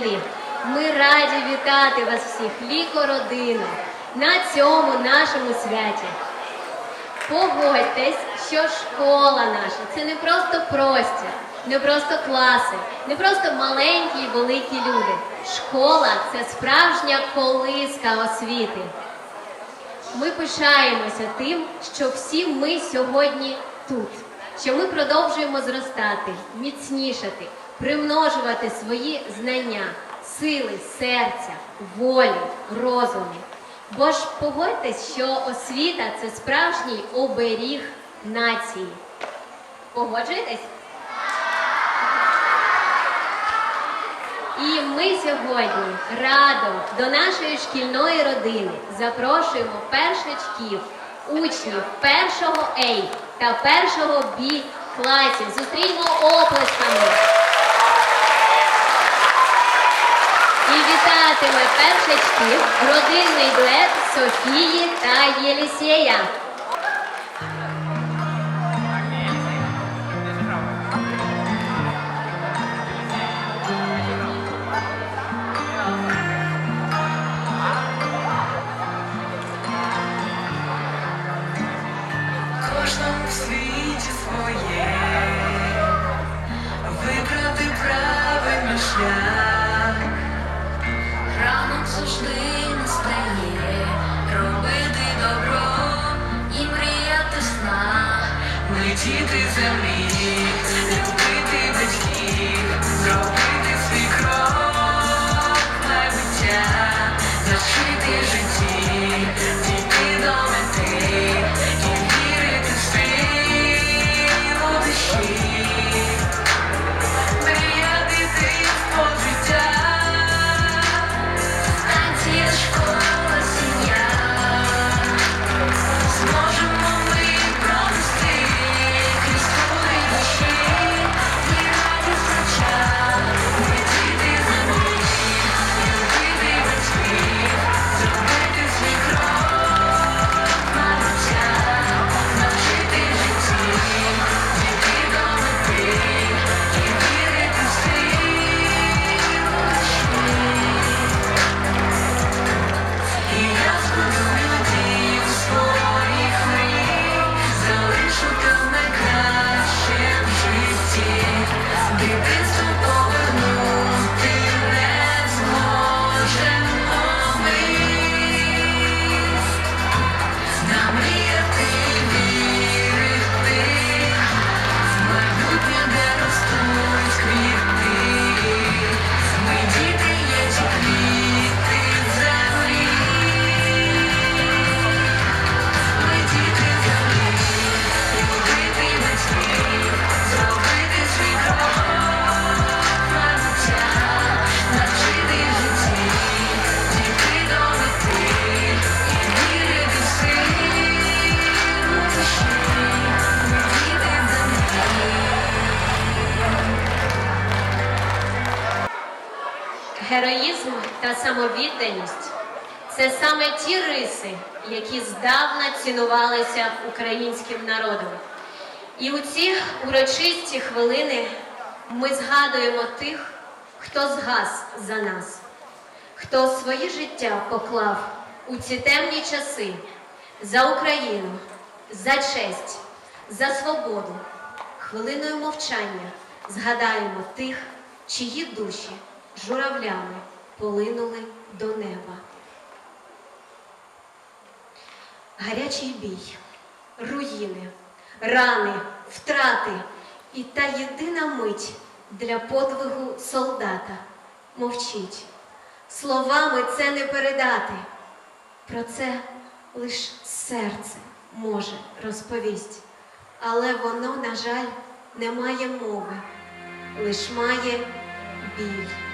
Вчителі, ми раді вітати вас всіх, віко родину, на цьому нашому святі. Погодьтесь, що школа наша це не просто простір, не просто класи, не просто маленькі і великі люди. Школа це справжня колиска освіти. Ми пишаємося тим, що всі ми сьогодні тут, що ми продовжуємо зростати, міцнішати, примножувати свої знання, сили, серця, волі, розуму. Бо ж погодьтесь, що освіта це справжній оберіг нації. Погоджуєтесь? І ми сьогодні радо до нашої шкільної родини запрошуємо першачків, учнів першого А та першого Б класів. Зустріньмо оплесками. Вітатиме першачків родинний дует Софії та Єлісєя. Кожному в світі своє, вибрати правильний шлях. Завжди настає, робити добро і мріяти сна. Ми діти землі, це саме ті риси, які здавна цінувалися українським народом. І у ці урочисті хвилини ми згадуємо тих, хто згас за нас, хто своє життя поклав у ці темні часи за Україну, за честь, за свободу. Хвилиною мовчання згадаємо тих, чиї душі журавлями полинули до неба. Гарячий бій, руїни, рани, втрати і та єдина мить для подвигу солдата мовчить. Словами це не передати. Про це лиш серце може розповість, але воно, на жаль, не має мови, лиш має біль.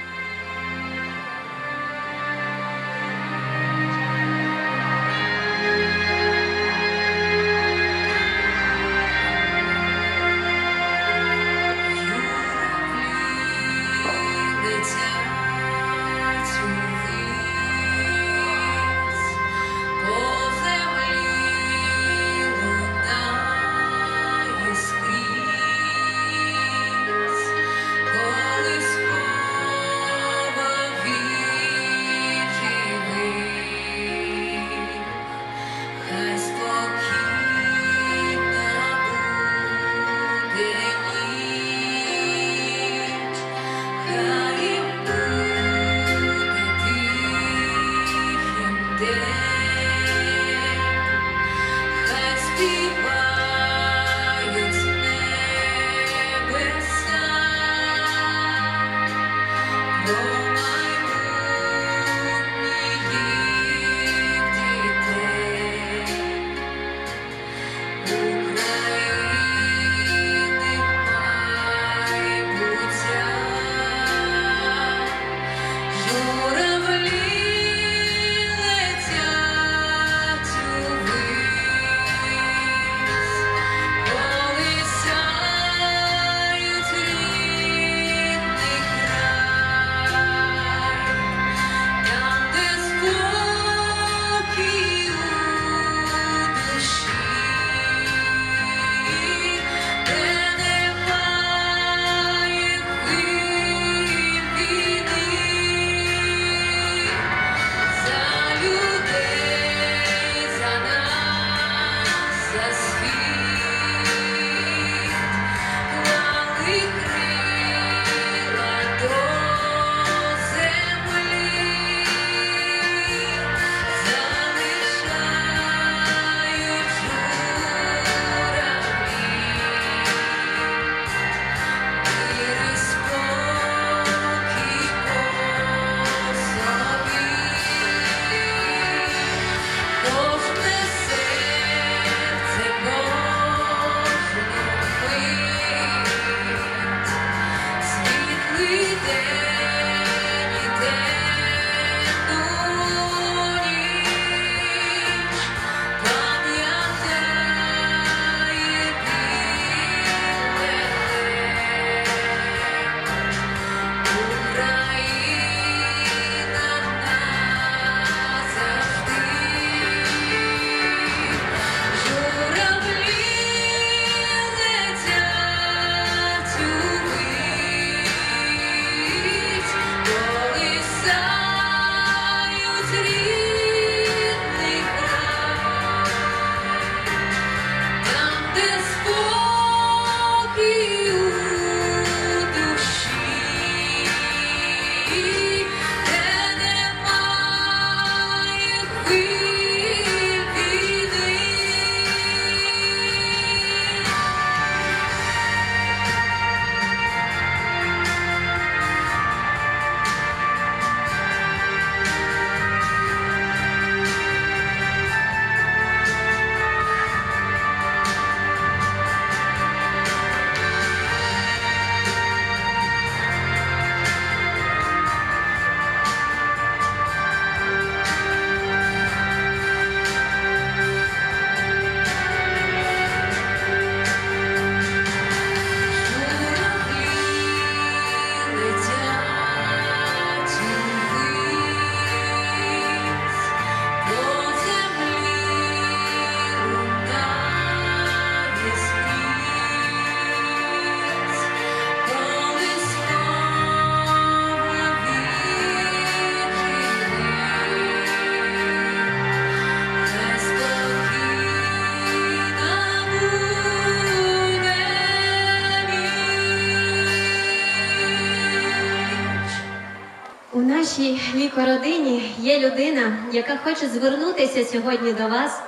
Нашій лікородині є людина, яка хоче звернутися сьогодні до вас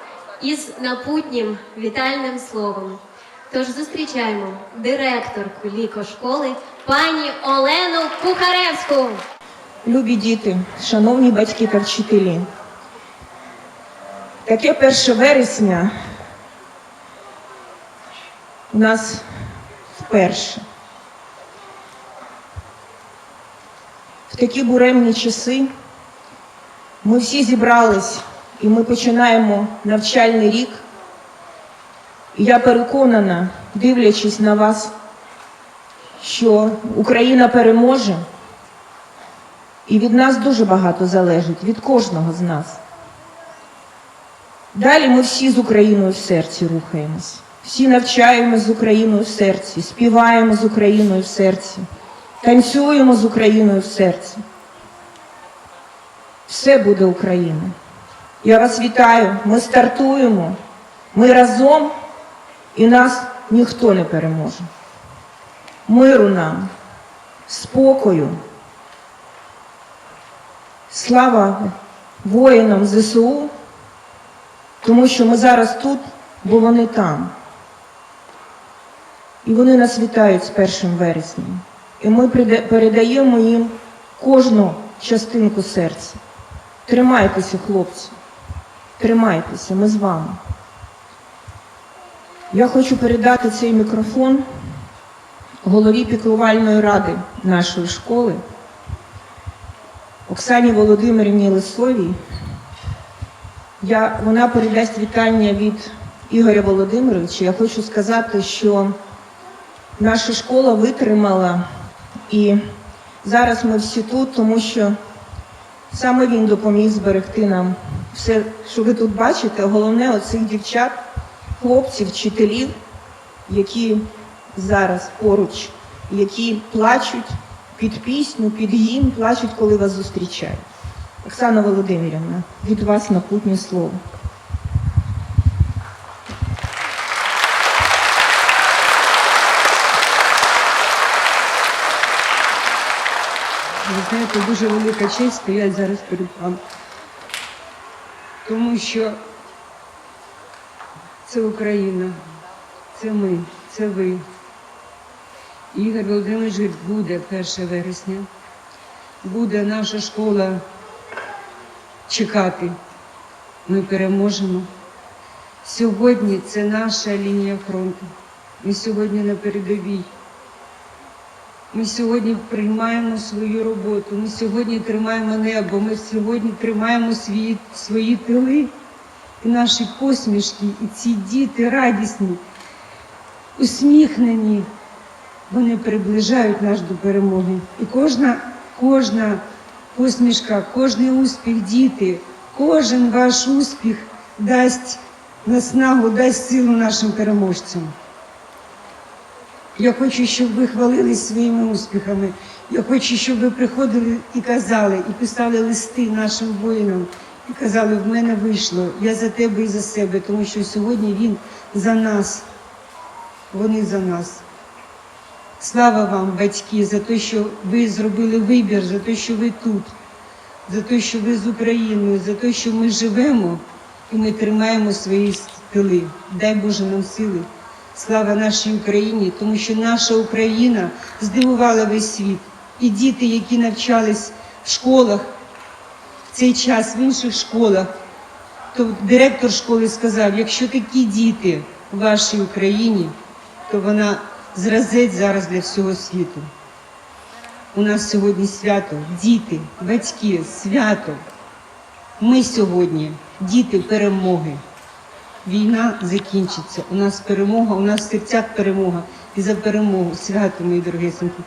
із напутнім вітальним словом. Тож зустрічаємо директорку лікошколи пані Олену Кухаревську. Любі діти, шановні батьки та вчителі, таке 1 вересня у нас вперше. Такі буремні часи ми всі зібрались і ми починаємо навчальний рік. І я переконана, дивлячись на вас, що Україна переможе. І від нас дуже багато залежить, від кожного з нас. Далі ми всі з Україною в серці рухаємось. Всі навчаємось з Україною в серці, співаємо з Україною в серці, танцюємо з Україною в серці. Все буде Україна. Я вас вітаю. Ми стартуємо. Ми разом і нас ніхто не переможе. Миру нам, спокою. Слава воїнам ЗСУ, тому що ми зараз тут, бо вони там. І вони нас вітають з 1 вересня. І ми передаємо їм кожну частинку серця. Тримайтеся, хлопці, тримайтеся, ми з вами. Я хочу передати цей мікрофон голові піклувальної ради нашої школи. Оксані Володимирівні Лисовій. Я, вона передасть вітання від Ігоря Володимировича. Я хочу сказати, що наша школа витримала, і зараз ми всі тут, тому що саме він допоміг зберегти нам все, що ви тут бачите. Головне оцих дівчат, хлопців, вчителів, які зараз поруч, які плачуть під пісню, під гімн, плачуть, коли вас зустрічають. Оксана Володимирівна, від вас напутнє слово. Ви знаєте, дуже велика честь стоять зараз перед вами. Тому що це Україна, це ми, це ви. Ігор Володимирович буде 1 вересня, буде наша школа чекати. Ми переможемо. Сьогодні це наша лінія фронту. Ми сьогодні на передовій. Ми сьогодні приймаємо свою роботу, ми сьогодні тримаємо небо, ми сьогодні тримаємо свої, свої тили і наші посмішки, і ці діти радісні, усміхнені, вони приближають нас до перемоги. І кожна, кожна посмішка, кожний успіх, діти, кожен ваш успіх дасть наснагу, дасть силу нашим переможцям. Я хочу, щоб ви хвалились своїми успіхами. Я хочу, щоб ви приходили і казали, і писали листи нашим воїнам, і казали, в мене вийшло, я за тебе і за себе, тому що сьогодні він за нас, вони за нас. Слава вам, батьки, за те, що ви зробили вибір, за те, що ви тут, за те, що ви з Україною, за те, що ми живемо і ми тримаємо свої тили. Дай Боже нам сили. Слава нашій Україні, тому що наша Україна здивувала весь світ. І діти, які навчались в школах в цей час, в інших школах, то директор школи сказав, якщо такі діти в вашій Україні, то вона зразець зараз для всього світу. У нас сьогодні свято, діти, батьки, свято. Ми сьогодні діти перемоги. Війна закінчиться. У нас перемога, у нас в серцях перемога. І за перемогу свято, мої дорогесенькі.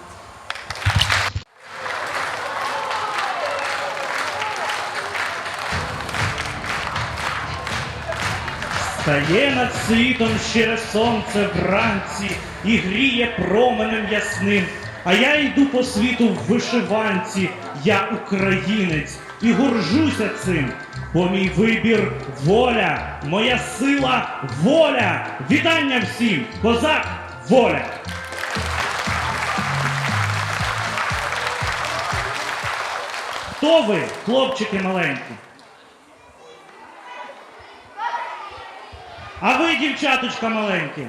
Стає над світом щире сонце вранці і гріє променем ясним. А я йду по світу в вишиванці, я українець і горжуся цим. Бо мій вибір воля, моя сила воля. Вітання всім! Козак воля! Хто ви, хлопчики маленькі? А ви, дівчаточка маленькі?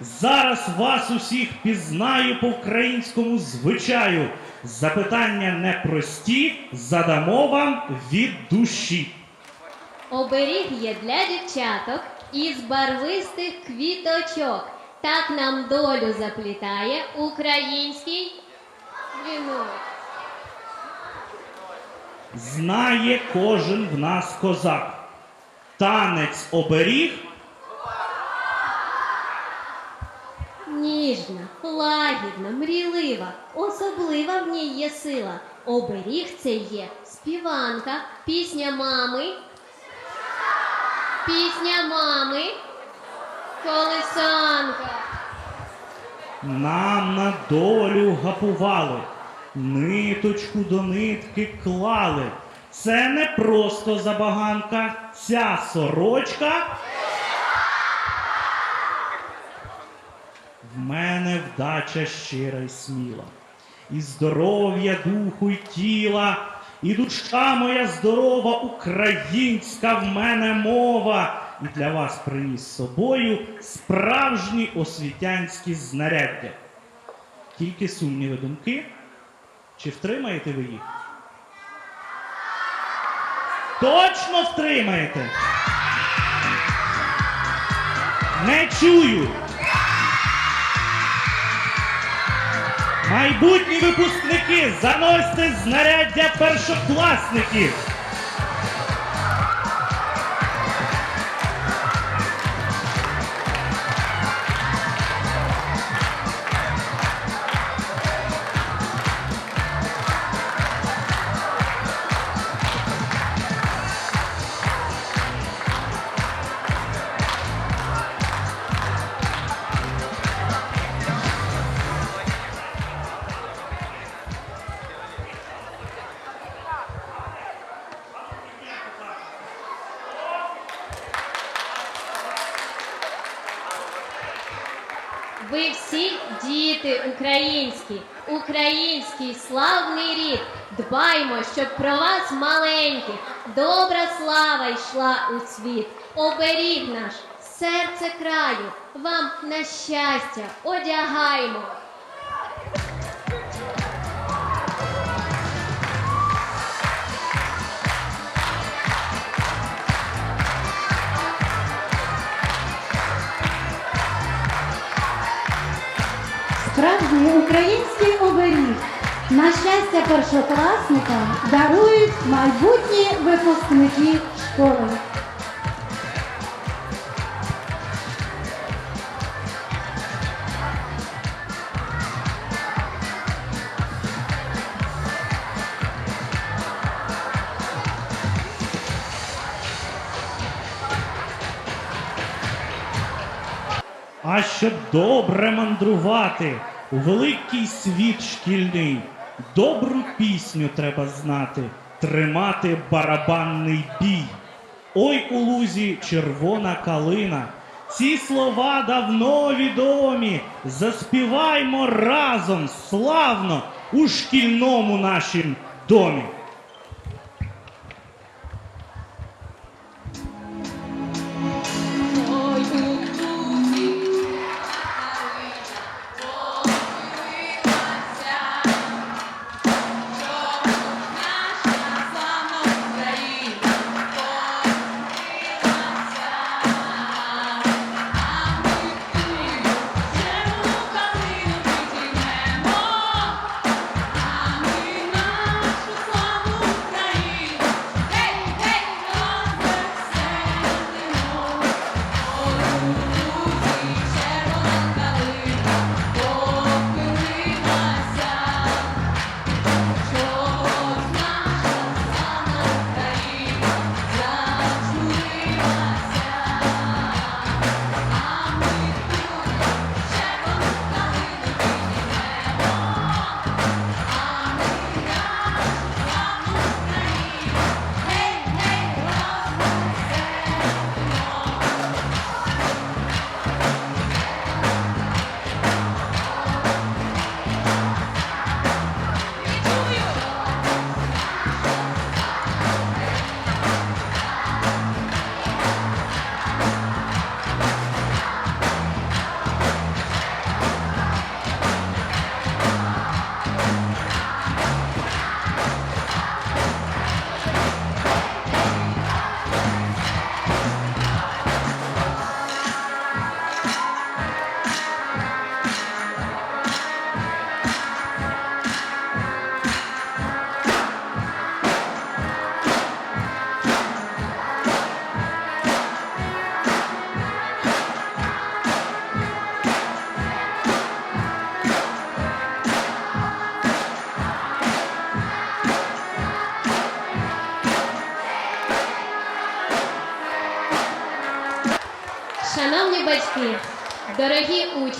Зараз вас усіх пізнаю по українському звичаю. Запитання непрості, задамо вам від душі. Оберіг є для дівчаток із барвистих квіточок. Так нам долю заплітає український вінок. Знає кожен в нас козак. Танець оберіг Ніжна, лагідна, мрійлива, особлива в ній є сила. Оберіг це є співанка, пісня мами. Пісня мами. Колесанка. нам на долю гапували, ниточку до нитки клали. Це не просто забаганка, ця сорочка. Мене вдача щира й сміла, і здоров'я духу й тіла, і душа моя здорова, українська в мене мова. І для вас приніс з собою справжні освітянські знаряддя. Тільки сумніви думки, чи втримаєте ви їх? Точно втримаєте? Не чую. Майбутні випускники, заносьте знаряддя першокласників. Дбаймо, щоб про вас маленьких добра слава йшла у світ. Оберіг наш, серце краю, вам на щастя одягаймо. Справжній український оберіг на щастя першокласника дарують майбутні випускники школи. А щоб добре мандрувати у великий світ шкільний, добру пісню треба знати, тримати барабанний бій. Ой у лузі червона калина. Ці слова давно відомі. Заспіваймо разом славно у шкільному нашім домі.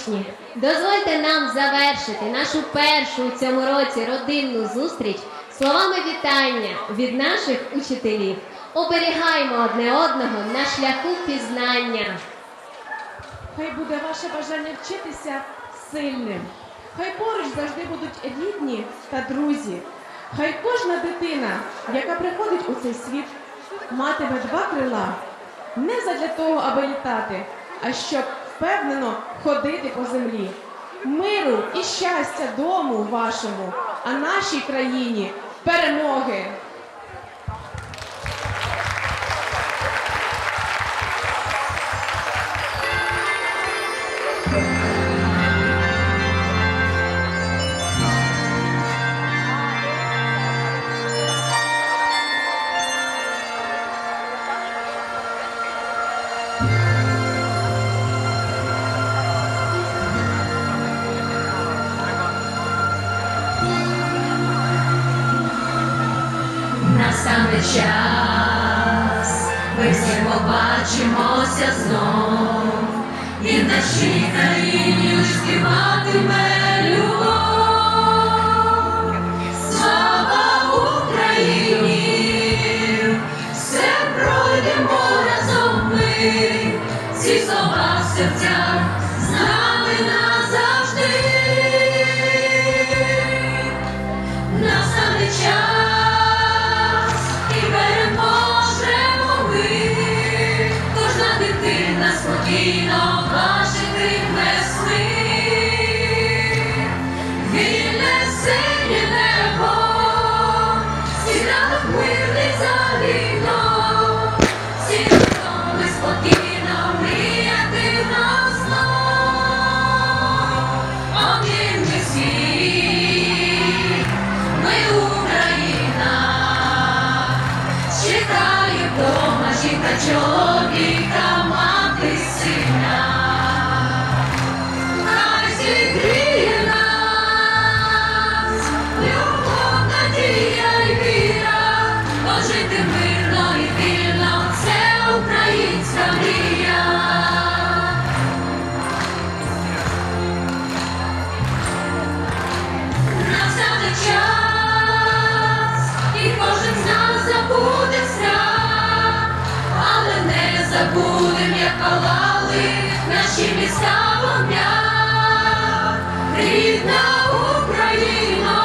Учні, дозвольте нам завершити нашу першу у цьому році родинну зустріч словами вітання від наших учителів. Оберігаймо одне одного на шляху пізнання. Хай буде ваше бажання вчитися сильним. Хай поруч завжди будуть рідні та друзі. Хай кожна дитина, яка приходить у цей світ, матиме два крила. Не задля того, аби літати, а щоб впевнено ходити по землі. Миру і щастя дому вашому, а нашій країні перемоги. Настане час, ми всі побачимося знов, і в нашій країні лиш співатиме любов. Слава Україні! Все пройдемо разом ми, ці слова в не забудем, як палали наші міста вогня. Рідна Україна,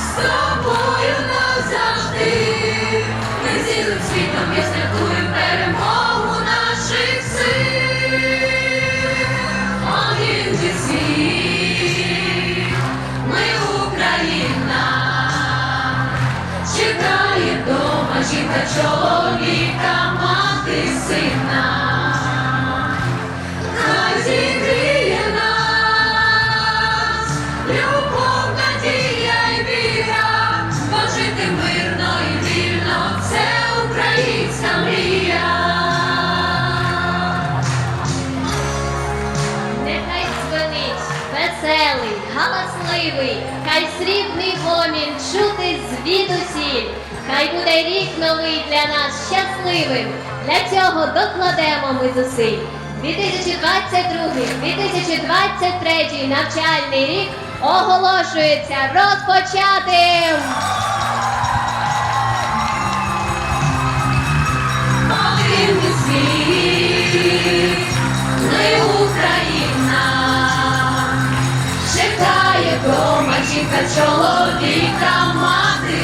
з тобою назавжди. Ми цілим світом і святкуємо перемогу наших сил. Один зі світ, ми Україна, чекає вдома жінка чоловіка, сина. Хай зігріє нас, любов, віра, пожити мирно і вільно, це українська мрія. Нехай дзвонить веселий, галасливий, хай срібний гомін чути звідусіль. Хай буде рік новий для нас щасливим. Для цього докладемо ми зусиль. 2022-2023 навчальний рік оголошується розпочатим. Один світ, ми Україна, чекає дома чоловіка, мати.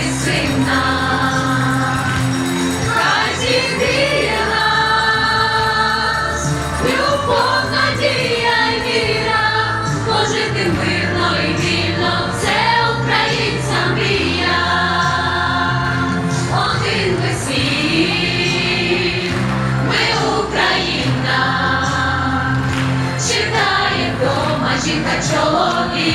chamar